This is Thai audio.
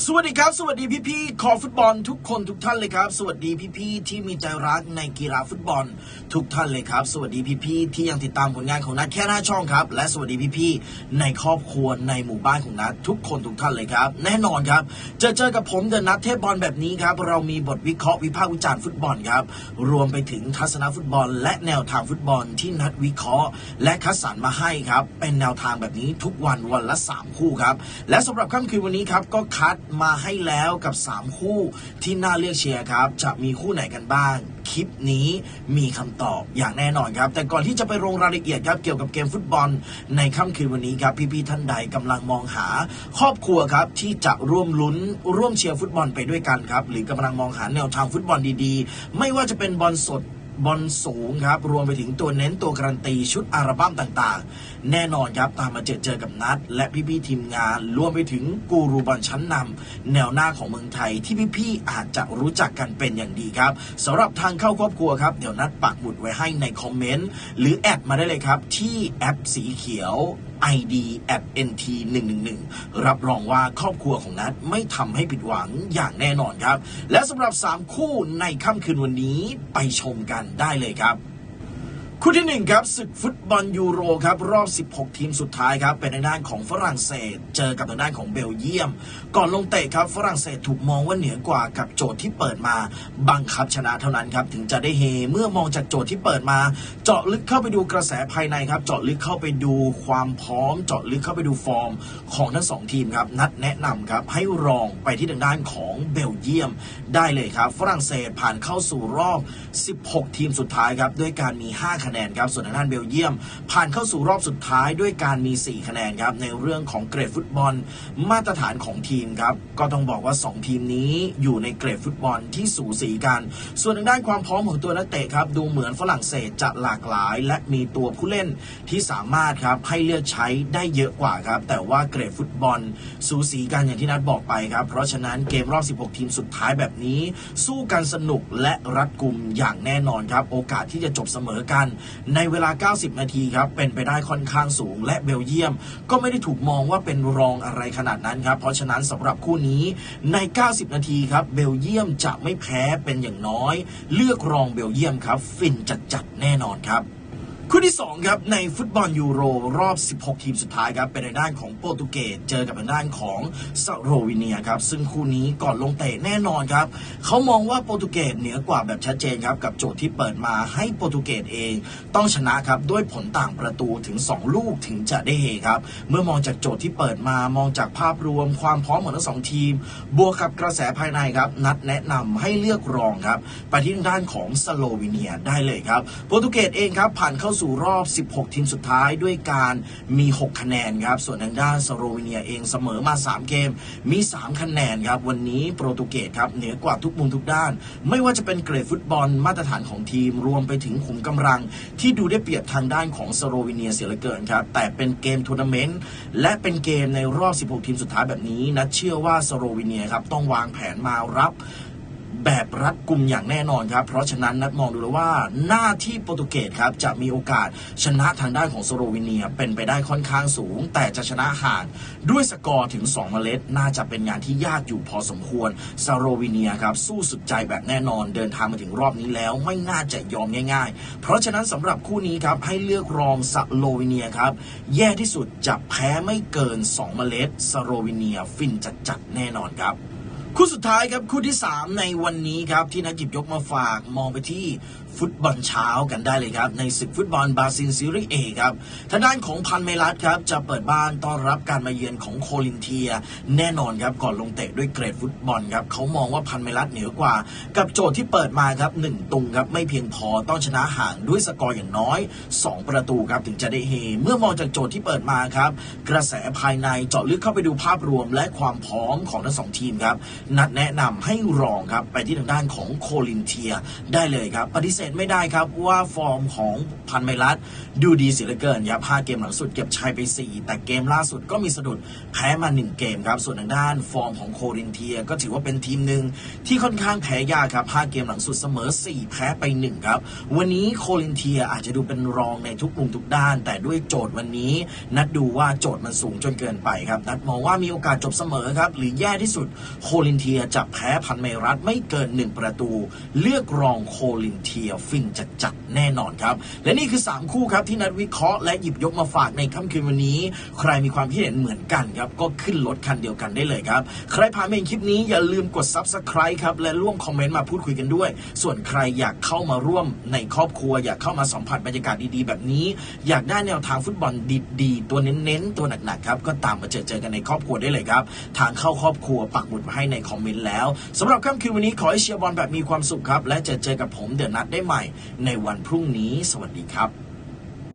สวัสดีครับ สวัสดีพี่ๆคอฟุตบอลทุกคนทุกท่านเลยครับ สวัสดีพี่ๆที่มีใจรักในกีฬาฟุตบอลทุกท่านเลยครับ สวัสดีพี่ๆที่ยังติดตามผลงานของนัทแค่หน้าช่องครับ และสวัสดีพี่ๆในครอบครัวในหมู่บ้านของนัททุกคนทุกท่านเลยครับ แน่นอนครับเจอเจอกับผมเดอะนัทเทพบอลแบบนี้ครับเรามีบทวิเคราะห์วิพากษ์วิจารณ์ฟุตบอลครับรวมไปถึงทัศนฟุตบอล และแนวทางฟุตบอลที่นัดวิเคราะห์ และคัดสรรมาให้ครับเป็นแนวทางแบบนี้ทุกวันวันละ 3 คู่ครับและสำหรับค่ำคืนวันนี้ครับก็คัดมาให้แล้วกับ 3 คู่ที่น่าเลือกเชียร์ครับ จะมีคู่ไหนกันบ้าง คลิปนี้มีคำตอบอย่างแน่นอนครับ แต่ก่อนที่จะไปลงรายละเอียดครับเกี่ยวกับเกมฟุตบอล ในค่ำคืนวันนี้ครับพี่ๆท่านใดกำลังมองหา ครอบครัวครับที่จะร่วมลุ้น ร่วมเชียร์ฟุตบอลไปด้วยกันครับ หรือกำลังมองหาแนวทางฟุตบอลดีๆ ไม่ว่าจะเป็นบอลสด บอลสูงครับ รวมไปถึงตัวเน้นตัวการันตีชุดอัลบั้มต่างๆ แน่นอนครับ ตามมาเจอเจอกับนัด และพี่ๆทีมงาน รวมไปถึงกูรูบอลชั้นนำแนวหน้าของเมืองไทยที่พี่ๆอาจจะรู้จักกันเป็นอย่างดีครับสำหรับทางเข้าครอบครัวครับ เดี๋ยวนัดปักหมุดไว้ให้ในคอมเมนต์หรือแอดมาได้เลยครับที่แอปสีเขียว ID at nt 1 1 1รับรองว่าครอบครัวของนัทไม่ทำให้ผิดหวังอย่างแน่นอนครับ และสำหรับ 3 คู่ในค่ำคืนวันนี้ไปชมกันได้เลยครับ คู่ที่หนึ่งครับศึกฟุตบอลยูโรครับรอบ 16 ทีมสุดท้ายครับเป็นทางด้านของฝรั่งเศส เจอกับทางด้านของเบลเยียม ก่อนลงเตะครับฝรั่งเศสถูกมองว่าเหนือกว่ากับโจทย์ที่เปิดมาบังคับชนะเท่านั้นครับถึงจะได้เฮเมื่อมองจากโจทย์ที่เปิดมา เจาะลึกเข้าไปดูกระแสภายในครับเจาะลึกเข้าไปดูความพร้อม เจาะลึกเข้าไปดูฟอร์มของทั้งสองทีมครับนัดแนะนำครับให้รองไปที่ทางด้านของเบลเยียม ได้เลยครับฝรั่งเศสผ่านเข้าสู่รอบ 16 ทีมสุดท้ายครับด้วยการมี 5คะแนนคะแนนครับส่วนทางด้านเบลเยียม ผ่านเข้าสู่รอบสุดท้ายด้วยการมี 4 คะแนนครับในเรื่องของเกรดฟุตบอล มาตรฐานของทีมครับก็ต้องบอกว่า 2 ทีมนี้อยู่ในเกรดฟุตบอลที่สูสีกัน ส่วนทางด้านความพร้อมของตัวนักเตะครับดูเหมือนฝรั่งเศสจะหลากหลาย และมีตัวผู้เล่นที่สามารถครับให้เลือกใช้ได้เยอะกว่าครับแต่ว่าเกรดฟุตบอล สูสีกันอย่างที่นัดบอกไปครับเพราะฉะนั้นเกมรอบ 16 ทีมสุดท้ายแบบนี้ สู้กันสนุกและรัดกุมอย่างแน่นอนครับ โอกาสที่จะจบเสมอกันในเวลา 90 นาทีครับ เป็นไปได้ค่อนข้างสูง และเบลเยียม ก็ไม่ได้ถูกมองว่าเป็นรองอะไรขนาดนั้นครับ เพราะฉะนั้นสำหรับคู่นี้ใน 90 นาทีครับ เบลเยียมจะไม่แพ้เป็นอย่างน้อย เลือกรองเบลเยียมครับ ฟินจัดๆแน่นอนครับ คู่ที่ 2 ครับ ในฟุตบอลยูโรรอบ 16 ทีมสุดท้ายครับ เป็นในด้านของโปรตุเกสเจอกับในด้านของสโรวีเนียครับ ซึ่งคู่นี้ก่อนลงเตะแน่นอนครับ เขามองว่าโปรตุเกสเหนือกว่าแบบชัดเจนครับ กับโจทย์ที่เปิดมาให้โปรตุเกสเอง ต้องชนะครับ ด้วยผลต่างประตูถึง 2 ลูกถึงจะได้เฮครับ เมื่อมองจากโจทย์ที่เปิดมามองจากภาพรวมความพร้อมของทั้งสองทีม บวกกับกระแสภายในครับ นัดแนะนำให้เลือกรองครับไปที่ด้านของสโลวีเนียได้เลยครับโปรตุเกสเองครับผ่านเข้าสูู่่รอบ 16 ทีมสุดท้ายด้วยการมี 6 คะแนนครับ ส่วนทางด้านสโลวีเนียเองเสมอมา 3 เกม มี 3 คะแนนครับ วันนี้โปรตุเกสครับ เหนือกว่าทุกมุมทุกด้าน ไม่ว่าจะเป็นเกรดฟุตบอลมาตรฐานของทีมรวมไปถึงขุมกำลัง ที่ดูได้เปรียบทางด้านของสโลวีเนียเสียเหลือเกินครับ แต่เป็นเกมทัวร์นาเมนต์และเป็นเกมในรอบ 16 ทีมสุดท้ายแบบนี้นัดเชื่อว่าสโลวีเนียครับต้องวางแผนมารับ แบบรัดกุมอย่างแน่นอนครับ เพราะฉะนั้นนัดมองดูแล้วว่าหน้าที่โปรตุเกสครับจะมีโอกาสชนะทางด้านของสโลวีเนียเป็นไปได้ค่อนข้างสูง แต่จะชนะห่างด้วยสกอร์ถึง 2 เมล็ด น่าจะเป็นงานที่ยากอยู่พอสมควรสโลวีเนียครับสู้สุดใจแบบแน่นอนเดินทางมาถึงรอบนี้แล้วไม่น่าจะยอมง่าย ๆ เพราะฉะนั้นสำหรับคู่นี้ครับให้เลือกรองสโลวีเนียครับแย่ที่สุดจะแพ้ไม่เกิน 2 เมล็ดสโลวีเนียฟินจัดๆแน่นอนครับ คู่สุดท้ายครับคู่ที่ 3 ในวันนี้ครับที่นักกิบยกมาฝากมองไปที่ฟุตบอลเช้ากันได้เลยครับ ในศึกฟุตบอลบราซิลซีรีส์เอครับทางด้านของพันเมลัสครับ จะเปิดบ้านต้อนรับการมาเยือนของโคลินเทีย แน่นอนครับ ก่อนลงเตะด้วยเกรดฟุตบอลครับเขามองว่าพันเมลัสเหนือกว่า กับโจทย์ที่เปิดมาครับหนึ่งตุงครับ ไม่เพียงพอต้องชนะห่างด้วยสกอร์อย่างน้อย 2 ประตูครับถึงจะได้เฮ เมื่อมองจากโจทย์ที่เปิดมาครับกระแสภายในเจาะลึกเข้าไปดูภาพรวมและความพร้อมของทั้งสองทีมครับนัดแนะนำให้รองครับไปที่ทางด้านของโคลินเทียได้เลยครับ ปฏิเสธไม่ได้ครับว่าฟอร์มของพันไมรัตดูดีเสียเหลือเกินครับ5เกมหลังสุดเก็บชัยไป 4 แต่เกมล่าสุดก็มีสะดุดแพ้มา 1 เกมครับ ส่วนทางด้านฟอร์มของโคลินเทียก็ถือว่าเป็นทีมหนึ่งที่ค่อนข้างแพ้ยากครับ5เกมหลังสุดเสมอ 4 แพ้ไป 1 ครับ วันนี้โคลินเทียอาจจะดูเป็นรองในทุกมุมทุกด้าน แต่ด้วยโจทย์วันนี้ นัดดูว่าโจทย์มันสูงจนเกินไปครับนัดมองว่ามีโอกาสจบเสมอครับหรือแย่ที่สุดโคลินเทียจะแพ้พันเมรัตไม่เกิน 1 ประตู เลือกรองโคลินเทียฟินจัดจัดๆแน่นอนครับ และนี่คือ 3 คู่ครับที่นัดวิเคราะห์และหยิบยกมาฝากในค่ำคืนวันนี้ ใครมีความคิดเห็นเหมือนกันครับ ก็ขึ้นรถคันเดียวกันได้เลยครับ ใครผ่านมาเห็นคลิปนี้อย่าลืมกด subscribe ครับและร่วมคอมเมนต์มาพูดคุยกันด้วย ส่วนใครอยากเข้ามาร่วมในครอบครัว อยากเข้ามาสัมผัสบรรยากาศดีๆ แบบนี้ อยากได้แนวทางฟุตบอลดีๆ ตัวเน้นๆตัวหนักๆครับก็ตามมาเจอเจอกันในครอบครัวได้เลยครับทางเข้าครอบครัวปักหมุดมาให้ในคอมเมนต์แล้วสำหรับค่ำคืนวันนี้ขอให้เชียร์บอลแบบมีความสุขครับ และจะเจอกับผมเดือนนัดได้ใหม่ ในวันพรุ่งนี้ สวัสดีครับ